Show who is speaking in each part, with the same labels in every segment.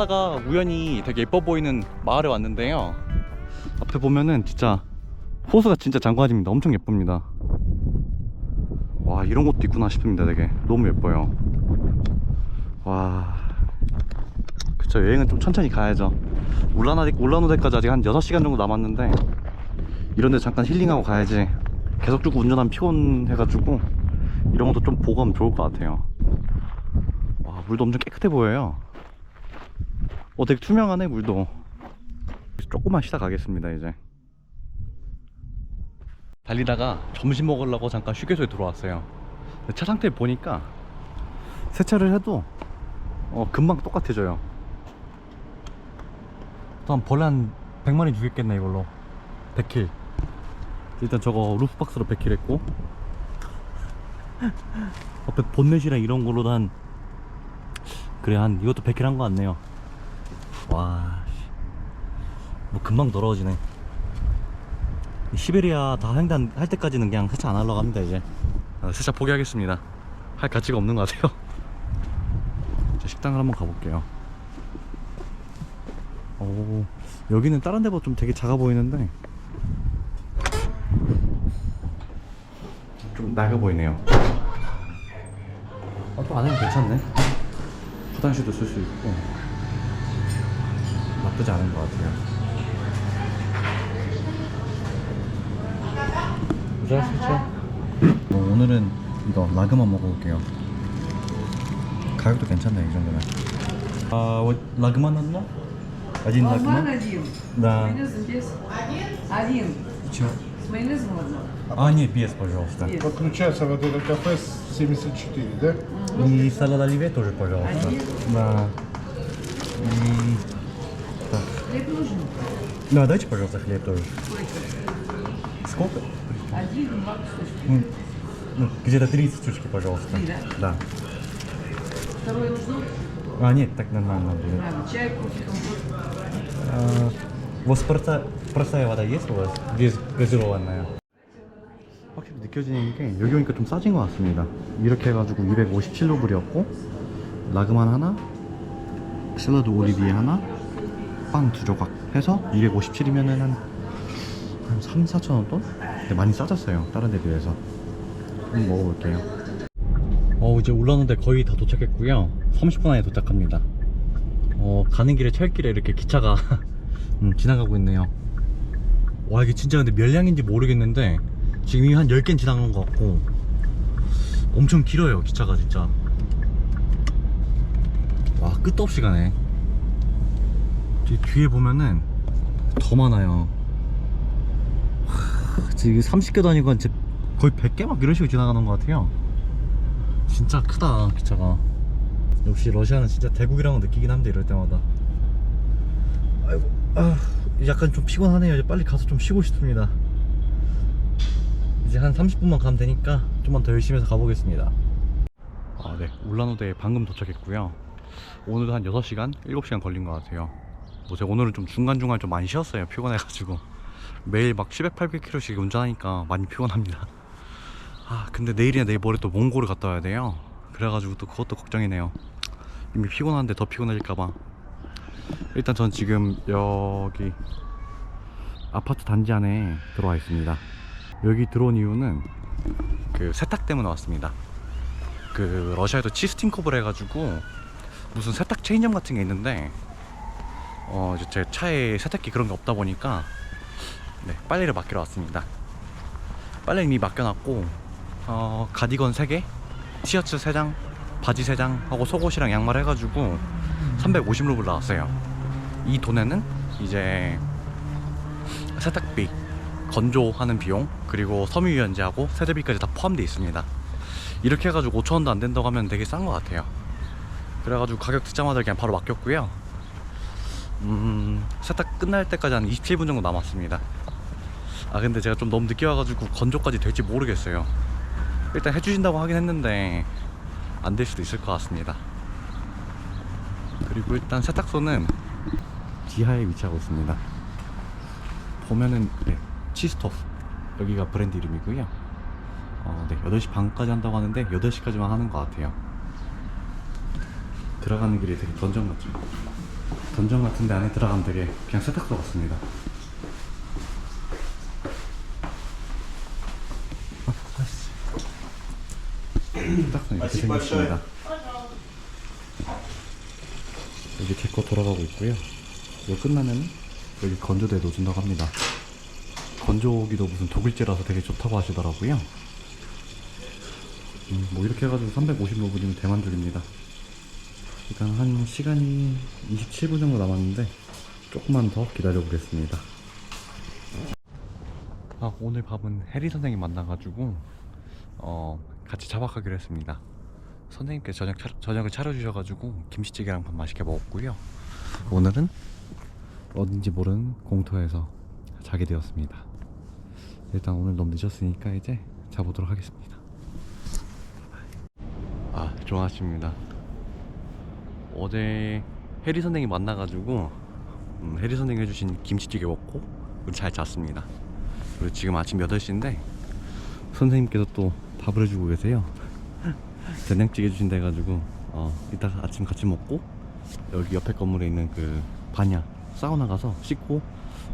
Speaker 1: 길 가다가 우연히 되게 예뻐 보이는 마을에 왔는데요. 앞에 보면은 진짜 호수가 진짜 장관입니다. 엄청 예쁩니다. 와 이런 곳도 있구나 싶습니다. 되게 너무 예뻐요. 와 그쵸 여행은 좀 천천히 가야죠. 울라나 울라노데까지 아직 한 6시간 정도 남았는데 이런 데 잠깐 힐링하고 가야지. 계속 쭉 운전하면 피곤해가지고 이런 것도 좀 보고 하면 좋을 것 같아요. 와 물도 엄청 깨끗해 보여요. 어 되게 투명하네 물도. 조금만 쉬다 가겠습니다 이제. 달리다가 점심 먹으려고 잠깐 휴게소에 들어왔어요. 차 상태 보니까 세차를 해도 어, 금방 똑같아져요. 또한 벌레 한 100마리 죽였겠네 이걸로. 100킬. 일단 저거 루프박스로 100킬 했고 앞에 본넷이랑 이런 걸로도 한 그래 한 이것도 100킬 한 거 같네요. 와, 씨. 뭐 금방 더러워지네. 시베리아 다 횡단 할 때까지는 그냥 세차 안 하려고 합니다 이제. 아, 세차 포기하겠습니다. 할 가치가 없는 것 같아요. 자, 식당을 한번 가볼게요. 오 여기는 다른 데보다 좀 되게 작아 보이는데. 좀 낡아 보이네요. 아, 또 안에는 괜찮네. 화장실도 쓸 수 있고 나쁘지 않은 것 같아요 모자 어, 오늘은 이거 라그만 먹어볼게요 가격도 괜찮네 이 정도면 아 вот лагман одно? один
Speaker 2: Лагман
Speaker 1: лагман?
Speaker 2: один.
Speaker 1: Да.
Speaker 2: Майонез без. Один.
Speaker 1: Чё?
Speaker 2: С майонезом одно.
Speaker 1: А, нет, без, пожалуйста.
Speaker 2: Без.
Speaker 3: Подключается вот это кафе с 74, да?
Speaker 1: И салат оливье тоже, пожалуйста.
Speaker 2: Один.
Speaker 1: Да. И... Так.
Speaker 2: Хлеб нужен?
Speaker 1: Да, дайте, пожалуйста, хлеб тоже.
Speaker 2: Сколько?
Speaker 1: Сколько?
Speaker 2: Один, два кусочка.
Speaker 1: Ну, ну, где-то 30 штучки, пожалуйста.
Speaker 2: Три, да?
Speaker 1: Да.
Speaker 2: Второе нужно?
Speaker 1: А, нет, так нормально будет.
Speaker 2: Правильно. Чай, кофе, компот.
Speaker 1: А, у вас проста, простая вода есть у вас? Без газированная? 확실히 느껴지는 게 여기 오니까 좀 싸진 것 같습니다. 이렇게 해가지고 257루블이었고 라그만 하나, 샐러드 오리비에 하나, 빵 두 조각 해서 257이면은 한, 한 3, 4천 원 돈? 근데 많이 싸졌어요. 다른 데 비해서. 한번 먹어볼게요. 어 이제 올라오는데 거의 다 도착했고요 30분 안에 도착합니다 어 가는 길에 철길에 이렇게 기차가 음, 지나가고 있네요 와 이게 진짜 근데 몇 량인지 모르겠는데 지금 이미 한 10개 지나간 것 같고 엄청 길어요 기차가 진짜 와 끝도 없이 가네 뒤, 뒤에 보면은 더 많아요. 하, 지금 30개 다니고 이제 거의 100개 막 이런 식으로 지나가는 것 같아요. 진짜 크다 기차가. 역시 러시아는 진짜 대국이라고 느끼긴 합니다 이럴 때마다. 아이고 아 약간 좀 피곤하네요. 이제 빨리 가서 좀 쉬고 싶습니다. 이제 한 30분만 가면 되니까 좀만 더 열심히 해서 가보겠습니다. 아네. 울라노대에 방금 도착했고요. 오늘도 한 6시간 7시간 걸린 것 같아요. 뭐 제가 오늘은 좀 중간중간 좀 많이 쉬었어요 피곤해가지고. 매일 막 700, 800km씩 운전하니까 많이 피곤합니다. 아 근데 내일이나 내일 모레 또 몽골을 갔다 와야 돼요. 그래가지고 또 그것도 걱정이네요. 이미 피곤한데 더 피곤해질까봐. 일단 전 지금 여기 아파트 단지 안에 들어와 있습니다. 여기 들어온 이유는 그 세탁 때문에 왔습니다. 그 러시아에도 치스틴컵을 해가지고 무슨 세탁 체인점 같은 게 있는데 어 제 차에 세탁기 그런 게 없다 보니까 네 빨래를 맡기러 왔습니다 빨래 이미 맡겨놨고 어, 가디건 3개, 티셔츠 3장, 바지 3장 하고 속옷이랑 양말 해가지고 350루블 나왔어요. 이 돈에는 이제 세탁비, 건조하는 비용, 그리고 섬유유연제하고 세제비까지 다 포함되어 있습니다. 이렇게 해가지고 5천원도 안 된다고 하면 되게 싼 것 같아요. 그래가지고 가격 듣자마자 그냥 바로 맡겼고요. 음, 세탁 끝날 때까지 한 27분 정도 남았습니다. 아 근데 제가 좀 너무 늦게 와가지고 건조까지 될지 모르겠어요. 일단 해주신다고 하긴 했는데 안 될 수도 있을 것 같습니다. 그리고 일단 세탁소는 지하에 위치하고 있습니다. 보면은 네, 치스토프 여기가 브랜드 이름이고요. 어, 네, 8시 반까지 한다고 하는데 8시까지만 하는 것 같아요. 들어가는 길이 되게 던전 같죠. 전정 같은 데 안에 들어가면 되게 그냥 세탁소 같습니다. 아, 아씨. 세탁소 이렇게 생겼습니다. 여기 제거 돌아가고 있고요. 이거 끝나면 여기 건조대에 놓준다고 합니다. 건조기도 무슨 독일제라서 되게 좋다고 하시더라고요. 음, 뭐 이렇게 해가지고 350루블이면 대만족입니다. 일단 한 시간이 27분 정도 남았는데 조금만 더 기다려 보겠습니다. 아 오늘 밥은 해리 선생님 만나가지고 어 같이 자박하기로 했습니다. 선생님께 저녁 차, 저녁을 차려주셔가지고 김치찌개랑 밥 맛있게 먹었고요. 오늘은 어딘지 모르는 공터에서 자게 되었습니다. 일단 오늘 너무 늦었으니까 이제 자보도록 하겠습니다. 아 좋아하십니다. 어제 해리 선생님 만나가지고 음, 해리 선생님 해주신 김치찌개 먹고 우리 잘 잤습니다. 그리고 지금 아침 8시인데 선생님께서 또 밥을 해주고 계세요. 된장찌개 해주신다 해가지고 어, 이따 아침 같이 먹고 여기 옆에 건물에 있는 그 반야 사우나 가서 씻고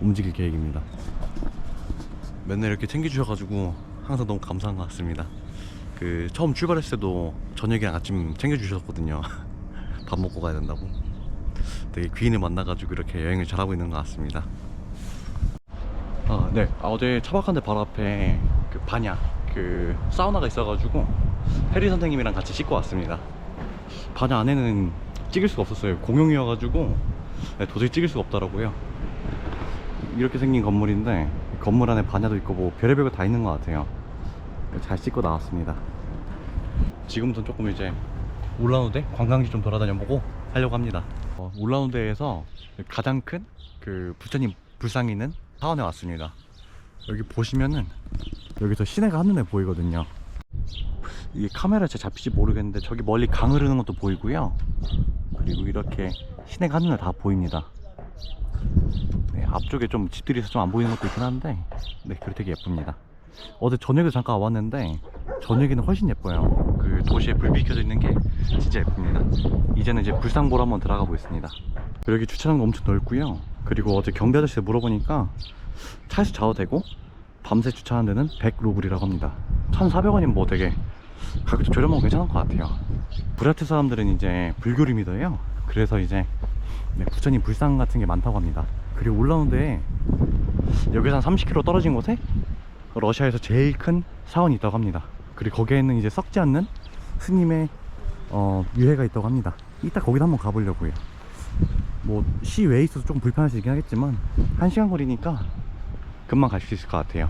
Speaker 1: 움직일 계획입니다. 맨날 이렇게 챙겨주셔가지고 항상 너무 감사한 것 같습니다. 그 처음 출발했을 때도 저녁이랑 아침 챙겨주셨거든요. 밥 먹고 가야 된다고. 되게 귀인을 만나가지고 이렇게 여행을 잘하고 있는 것 같습니다. 아, 네. 아, 어제 차박한데 바로 앞에 그 반야 그 사우나가 있어가지고 해리 선생님이랑 같이 씻고 왔습니다. 반야 안에는 찍을 수가 없었어요. 공용이어가지고 네, 도저히 찍을 수가 없더라고요. 이렇게 생긴 건물인데 건물 안에 반야도 있고 뭐 별의별 거 다 있는 것 같아요. 잘 씻고 나왔습니다. 지금부터 조금 이제 울라노데 관광지 좀 돌아다녀보고 하려고 합니다. 어, 울라노데에서 가장 큰 그 부처님 불상이 있는 사원에 왔습니다. 여기 보시면은 여기서 시내가 한눈에 보이거든요. 이게 카메라에 잘 잡힐지 모르겠는데 저기 멀리 강 흐르는 것도 보이고요. 그리고 이렇게 시내가 한눈에 다 보입니다. 네, 앞쪽에 좀 집들이 있어서 좀 안 보이는 것도 있긴 한데 네, 그래 되게 예쁩니다. 어제 저녁에 잠깐 와봤는데 저녁에는 훨씬 예뻐요. 그 도시에 불빛 켜져 있는 게 진짜 예쁩니다. 이제는 이제 불상 보러 한번 들어가 보겠습니다. 여기 주차장도 엄청 넓고요. 그리고 어제 경비 아저씨한테 물어보니까 차에서 자도 되고 밤새 주차하는 데는 100루블이라고 합니다. 1,400원이면 뭐 되게 가격도 저렴하고 괜찮은 것 같아요. 브라트 사람들은 이제 불교를 믿어요. 그래서 이제 네, 부처님 불상 같은 게 많다고 합니다. 그리고 올라오는데 여기서 한 30km 떨어진 곳에 러시아에서 제일 큰 사원이 있다고 합니다. 그리고 거기에는 이제 썩지 않는 스님의 어, 유해가 있다고 합니다. 이따 거기도 한번 가보려고요. 뭐 시외에 있어서 조금 있긴 하겠지만 한 시간 거리니까 금방 갈 수 있을 것 같아요.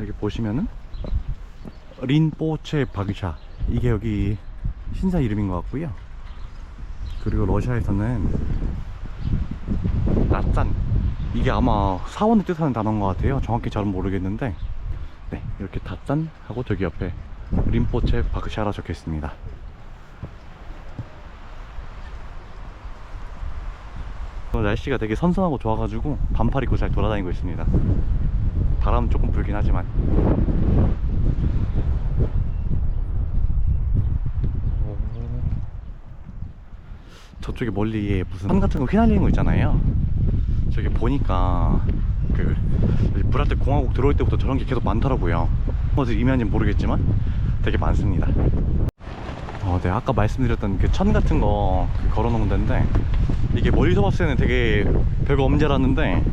Speaker 1: 여기 보시면은 린포체 바그샤 이게 여기 신사 이름인 것 같고요. 그리고 러시아에서는 나짠 이게 아마 사원을 뜻하는 단어인 것 같아요. 정확히 잘은 모르겠는데 네 이렇게 다짠 하고 저기 옆에 린포체 바그샤라 적혀 있습니다. 오늘 날씨가 되게 선선하고 좋아가지고 반팔 입고 잘 돌아다니고 있습니다. 바람은 조금 불긴 하지만. 오. 저쪽에 멀리 무슨 산 같은 거 휘날리는 거 있잖아요. 저기 보니까 그 브라테 공화국 들어올 때부터 저런 게 계속 많더라고요. 어디 의미한지 모르겠지만 되게 많습니다. 어, 네 아까 말씀드렸던 그 천 같은 거 걸어놓은 데인데 이게 멀리서 봤을 때는 되게 별거 알았는데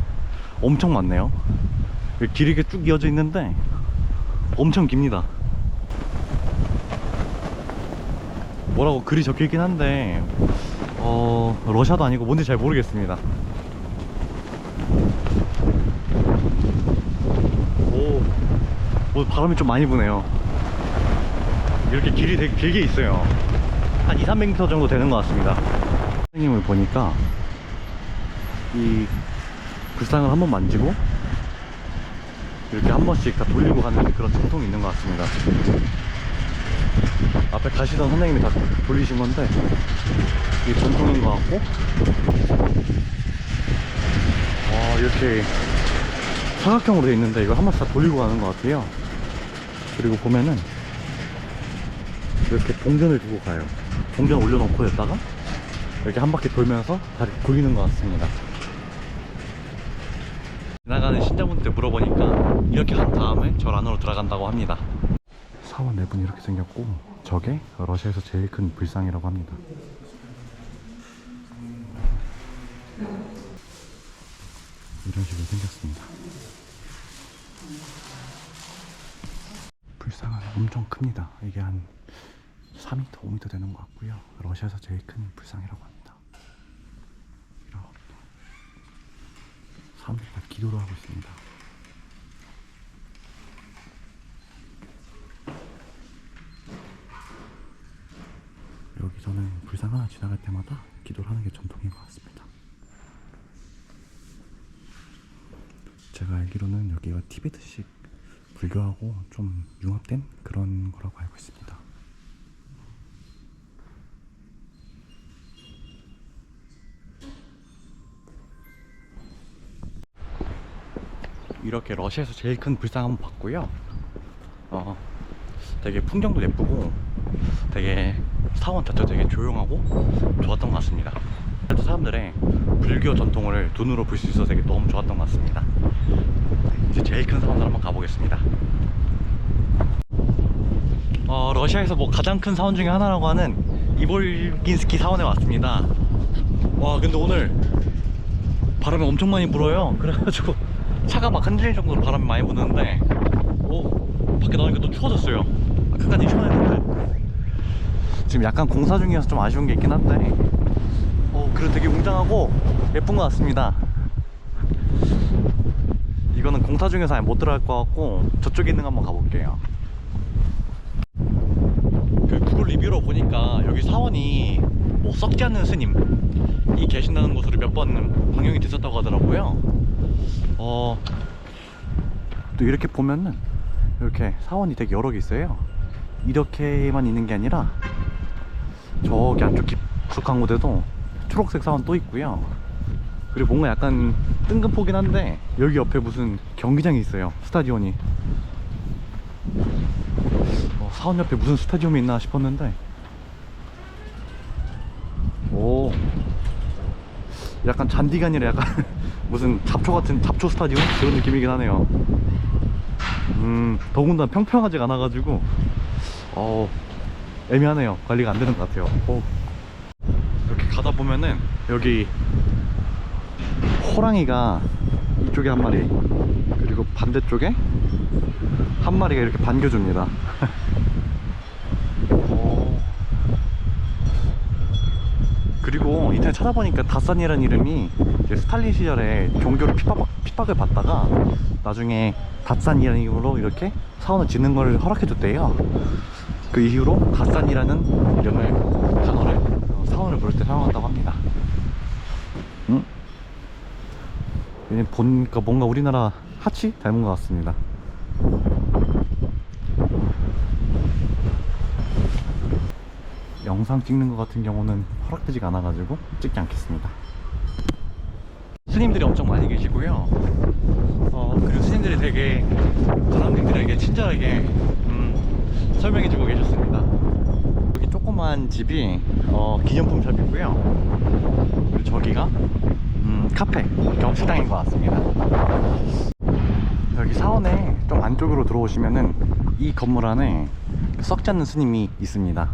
Speaker 1: 엄청 많네요. 이렇게 길이 이렇게 쭉 이어져 있는데 엄청 깁니다. 뭐라고 글이 적혀 있긴 한데 어 러시아도 아니고 뭔지 잘 모르겠습니다. 오, 오 바람이 좀 많이 부네요. 이렇게 길이 되게 길게 있어요. 한 2, 300m 정도 되는 것 같습니다. 선생님을 보니까 이 불상을 한번 만지고 이렇게 한 번씩 다 돌리고 가는 그런 전통이 있는 것 같습니다. 앞에 가시던 선생님이 다 돌리신 건데 이게 전통인 것 같고 와 이렇게 사각형으로 돼 있는데 이걸 한 번씩 다 돌리고 가는 것 같아요. 그리고 보면은 이렇게 동전을 두고 가요. 동전 올려놓고 여기다가 이렇게 한 바퀴 돌면서 다리 굴리는 것 같습니다. 지나가는 신자분한테 물어보니까 이렇게 한 다음에 절 안으로 들어간다고 합니다. 사원 내부는 이렇게 생겼고 저게 러시아에서 제일 큰 불상이라고 합니다. 이런 식으로 생겼습니다. 불상은 엄청 큽니다. 이게 한 4m, 5m 되는 것 같고요. 러시아에서 제일 큰 불상이라고 합니다. 이렇게 사람들이 다 기도를 하고 있습니다. 여기서는 불상 하나 지나갈 때마다 기도를 하는 게 전통인 것 같습니다. 제가 알기로는 여기가 티베트식 불교하고 좀 융합된 그런 거라고 알고 있습니다. 이렇게 러시아에서 제일 큰 불상 한번 봤고요. 어, 되게 풍경도 예쁘고 되게 사원 자체도 되게 조용하고 좋았던 것 같습니다. 사람들의 불교 전통을 눈으로 볼 수 있어서 되게 너무 좋았던 것 같습니다. 이제 제일 큰 사원을 한번 가보겠습니다. 어, 러시아에서 뭐 가장 큰 사원 중에 하나라고 하는 이볼긴스키 사원에 왔습니다. 와, 근데 오늘 바람이 엄청 많이 불어요. 그래가지고 차가 막 흔들릴 정도로 바람이 많이 부는데, 오, 밖에 나오니까 또 추워졌어요. 아까까지 시원했는데. 지금 약간 공사 중이어서 좀 아쉬운 게 있긴 한데, 어, 그래도 되게 웅장하고 예쁜 것 같습니다. 이거는 공사 중에서 아예 못 들어갈 것 같고, 저쪽에 있는 거 한번 가볼게요. 그 구글 리뷰로 보니까 여기 사원이 뭐 썩지 않는 스님 이 계신다는 곳으로 몇 번 방영이 됐었다고 하더라고요. 어, 또 이렇게 보면은 이렇게 사원이 되게 여러 개 있어요. 이렇게만 있는 게 아니라 저기 안쪽 깊숙한 곳에도 초록색 사원 또 있고요. 그리고 뭔가 약간 뜬금포긴 한데 여기 옆에 무슨 경기장이 있어요. 스타디온이. 어, 사원 옆에 무슨 스타디움이 있나 싶었는데. 오. 약간 잔디가 아니라 약간 무슨 잡초 같은 잡초 스타디움? 그런 느낌이긴 하네요. 음 더군다나 평평하지가 않아가지고. 어 애매하네요. 관리가 안 되는 것 같아요. 어. 이렇게 가다 보면은 여기 호랑이가 이쪽에 한 마리 그리고 반대쪽에 한 마리가 이렇게 반겨줍니다. 오. 그리고 인터넷 찾아보니까 다산이라는 이름이 스탈린 시절에 종교를 핍박, 핍박을 받다가 나중에 닷산이라는 이름으로 이렇게 사원을 짓는 걸 허락해줬대요. 그 이후로 닷산이라는 이름을 단어를 어, 사원을 부를 때 사용한다고 합니다. 보니까 뭔가 우리나라 하치 닮은 것 같습니다. 영상 찍는 것 같은 경우는 허락되지가 않아 가지고 찍지 않겠습니다. 스님들이 엄청 많이 계시고요. 어, 그리고 스님들이 되게 관광객들에게 친절하게 음, 설명해주고 계셨습니다. 여기 조그만 집이 어, 기념품 샵이고요. 그리고 저기가 음, 카페 겸 식당인 것 같습니다. 여기 사원에 좀 안쪽으로 들어오시면은 이 건물 안에 썩지 않는 스님이 있습니다.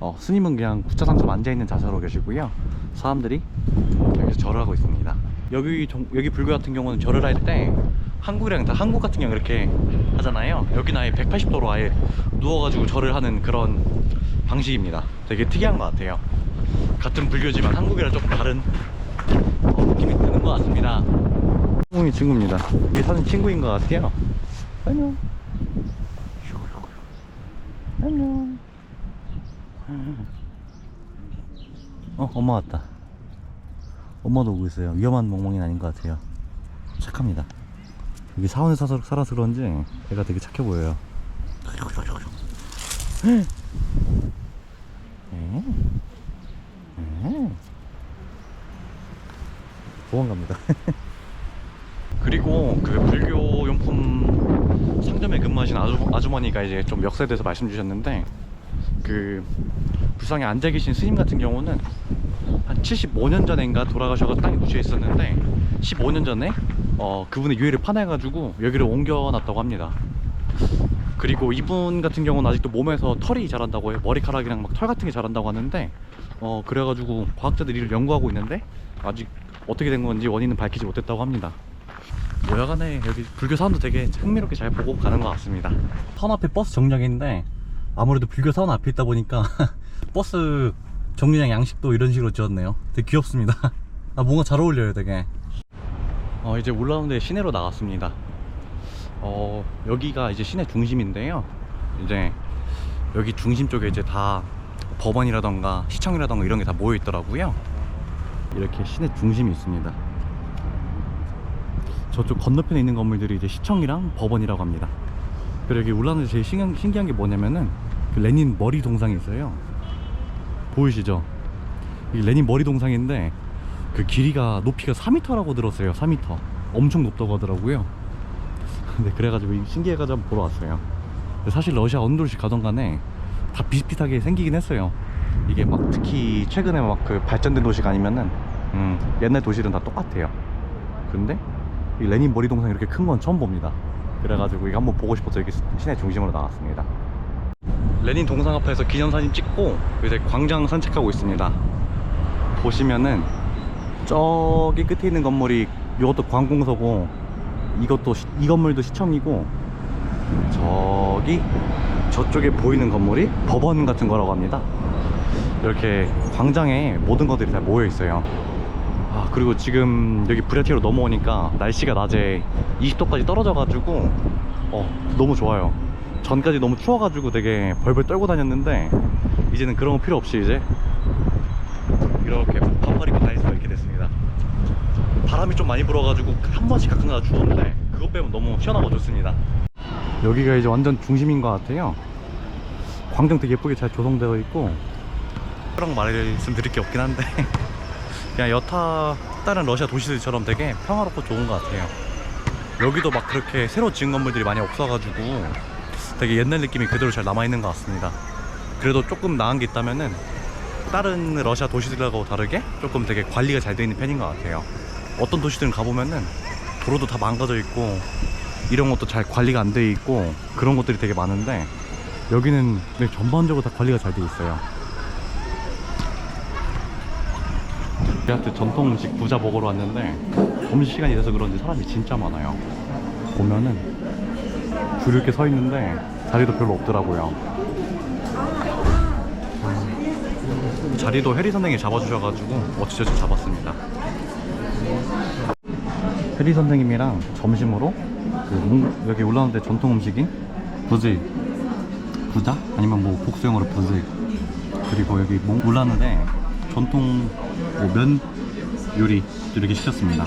Speaker 1: 어, 스님은 그냥 구차상점 앉아있는 자세로 계시고요. 사람들이 여기서 절을 하고 있습니다. 여기 정- 여기 불교 같은 경우는 절을 할 때 한국이랑 다 한국 같은 경우 이렇게 하잖아요. 여기는 아예 180도로 아예 누워가지고 절을 하는 그런 방식입니다. 되게 특이한 것 같아요. 같은 불교지만 한국이랑 조금 다른 어, 느낌이 드는 것 같습니다. 친구이 친구입니다. 여기 사는 친구인 것 같아요. 안녕. 안녕. 어, 엄마 왔다. 엄마도 오고 있어요. 위험한 멍멍이는 아닌 것 같아요. 착합니다. 여기 사원에 살아서 그런지 애가 되게 착해 보여요. 에? 에? 도망갑니다. 그리고 그 불교 용품 상점에 근무하신 아주, 아주머니가 이제 좀 역사에 대해서 말씀 주셨는데 그 불상에 앉아 계신 스님 같은 경우는 한 75년 전인가 돌아가셔서 땅에 묻혀 있었는데 15년 전에 어, 그분의 유해를 파내가지고 여기를 옮겨놨다고 합니다. 그리고 이분 같은 경우는 아직도 몸에서 털이 자란다고 해요. 머리카락이랑 막 털 같은 게 자란다고 하는데 어 그래가지고 과학자들이 이를 연구하고 있는데 아직 어떻게 된 건지 원인은 밝히지 못했다고 합니다. 여하간에 여기 불교 사원도 되게 흥미롭게 잘 보고 가는 것 같습니다. 사원 앞에 버스 정류장인데 아무래도 불교 사원 앞에 있다 보니까 버스 정류장 양식도 이런 식으로 지었네요. 되게 귀엽습니다. 아 뭔가 잘 어울려요, 되게. 어 이제 올라오는데 시내로 나왔습니다. 어 여기가 이제 시내 중심인데요. 이제 여기 중심 쪽에 이제 다 법원이라던가 시청이라던가 이런 게 다 모여 있더라고요. 이렇게 시내 중심이 있습니다. 저쪽 건너편에 있는 건물들이 이제 시청이랑 법원이라고 합니다. 그리고 여기 올라오는데 제일 신기한, 신기한 게 뭐냐면은 그 레닌 머리 동상이 있어요. 보이시죠? 이 레닌 머리 동상인데 그 길이가 높이가 4m라고 들었어요. 4m. 엄청 높다고 하더라고요. 근데 그래가지고 이 신기해가지고 보러 왔어요. 사실 러시아 도시 가던 간에 다 비슷비슷하게 생기긴 했어요. 이게 막 특히 최근에 막 그 발전된 도시가 아니면은 음, 옛날 도시는 다 똑같아요. 근데 이 레닌 머리 동상 이렇게 큰 건 처음 봅니다. 그래가지고 이거 한번 보고 싶어서 여기 시내 중심으로 나왔습니다. 레닌 동상 앞에서 기념사진 찍고 이제 광장 산책하고 있습니다. 보시면은 저기 끝에 있는 건물이 이것도 관공서고 이것도 시- 이 건물도 시청이고 저기 저쪽에 보이는 건물이 법원 같은 거라고 합니다. 이렇게 광장에 모든 것들이 다 모여 있어요. 아 그리고 지금 여기 브레티로 넘어오니까 날씨가 낮에 20도까지 떨어져가지고 어 너무 좋아요. 전까지 너무 추워가지고 되게 벌벌 떨고 다녔는데 이제는 그런 거 필요 없이 이제 이렇게 반팔 입고 다닐 수가 있게 됐습니다. 바람이 좀 많이 불어가지고 한 번씩 가끔가다 추웠는데 그것 빼면 너무 시원하고 좋습니다. 여기가 이제 완전 중심인 것 같아요. 광장 되게 예쁘게 잘 조성되어 있고 그런 말씀드릴 게 없긴 한데 그냥 여타 다른 러시아 도시들처럼 되게 평화롭고 좋은 것 같아요. 여기도 막 그렇게 새로 지은 건물들이 많이 없어가지고 되게 옛날 느낌이 그대로 잘 남아있는 것 같습니다. 그래도 조금 나은 게 있다면은 다른 러시아 도시들하고 다르게 조금 되게 관리가 잘 되어 있는 편인 것 같아요. 어떤 도시들은 가보면은 도로도 다 망가져 있고 이런 것도 잘 관리가 안 돼 있고 그런 것들이 되게 많은데 여기는 네, 전반적으로 다 관리가 잘 돼 있어요. 대학교 전통 음식 부자 먹으러 왔는데 점심 시간이 돼서 그런지 사람이 진짜 많아요. 보면은 줄 이렇게 서 있는데 자리도 별로 없더라고요. 음, 자리도 해리 선생님이 잡아주셔가지고 어찌저찌 잡았습니다. 해리 선생님이랑 점심으로 그 몽- 여기 올라오는데 전통 음식인 부즈 부자 아니면 뭐 복수형으로 부즈 그리고 여기 몽 올라오는데 전통 뭐면 요리 이렇게 시켰습니다.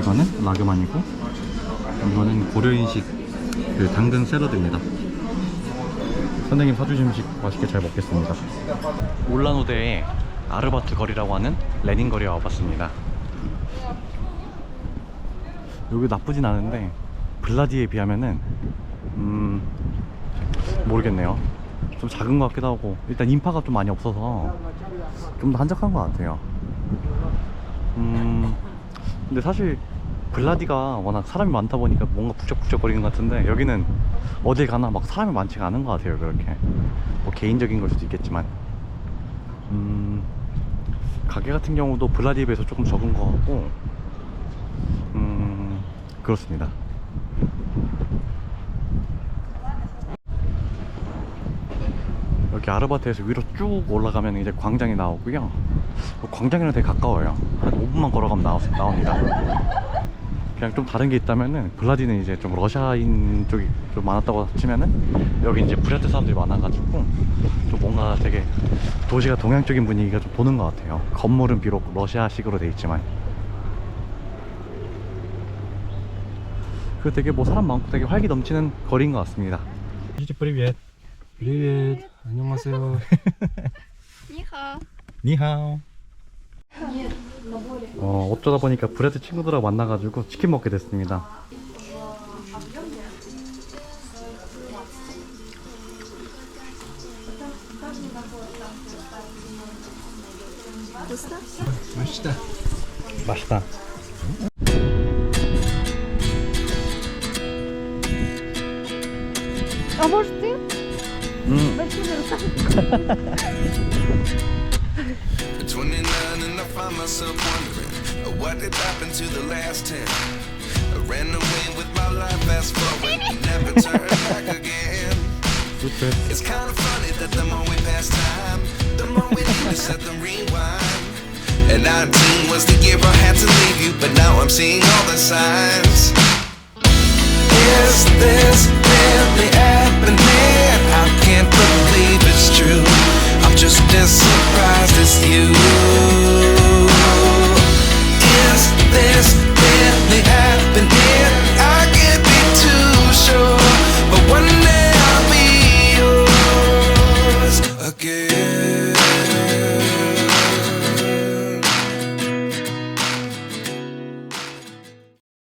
Speaker 1: 이거는 라그만이고 이거는 고려인식 그 당근 샐러드입니다. 선생님 사주신 음식 맛있게 잘 먹겠습니다. 올라노대의 아르바트 거리라고 하는 레닌 거리에 와봤습니다. 여기 나쁘진 않은데 블라디에 비하면은 음 모르겠네요. 좀 작은 것 같기도 하고 일단 인파가 좀 많이 없어서 좀 더 한적한 것 같아요. 음 근데 사실 블라디가 워낙 사람이 많다 보니까 뭔가 북적북적 거리는 것 같은데 여기는 어딜 가나 막 사람이 많지가 않은 것 같아요 그렇게. 뭐 개인적인 걸 수도 있겠지만. 음 가게 같은 경우도 블라디에 비해서 조금 적은 것 같고. 음 그렇습니다 여기 아르바트에서 위로 쭉 올라가면 이제 광장이 나오고요. 뭐 광장이랑 되게 가까워요. 한 5분만 걸어가면 나오, 나옵니다. 그냥 좀 다른 게 있다면은 블라디는 이제 좀 러시아인 쪽이 좀 많았다고 치면은 여기 이제 브레트 사람들이 많아가지고 좀 뭔가 되게 도시가 동양적인 분위기가 좀 도는 것 같아요. 건물은 비록 러시아식으로 돼 있지만. 그 되게 뭐 사람 많고 되게 활기 넘치는 거리인 것 같습니다. 이제 프리비엣
Speaker 4: 리벳 안녕하세요.
Speaker 5: 니하.
Speaker 1: 니하오. 예. 어, 어쩌다 보니까 브레드 친구들하고 만나가지고 치킨 먹게 됐습니다. 맛있다.
Speaker 5: 맛있다.
Speaker 1: 아,
Speaker 5: 맛있
Speaker 6: At 29 and I find myself wondering what did happen to the last 10. I ran away with my life, fast forward, never turn back again. It's kind of funny that the more we pass time, the more we need to set them rewind. And 19 was the year I had to leave you, but now I'm seeing all the signs. Is this really? I can't believe it's true. I'm just as surprised as you. Is this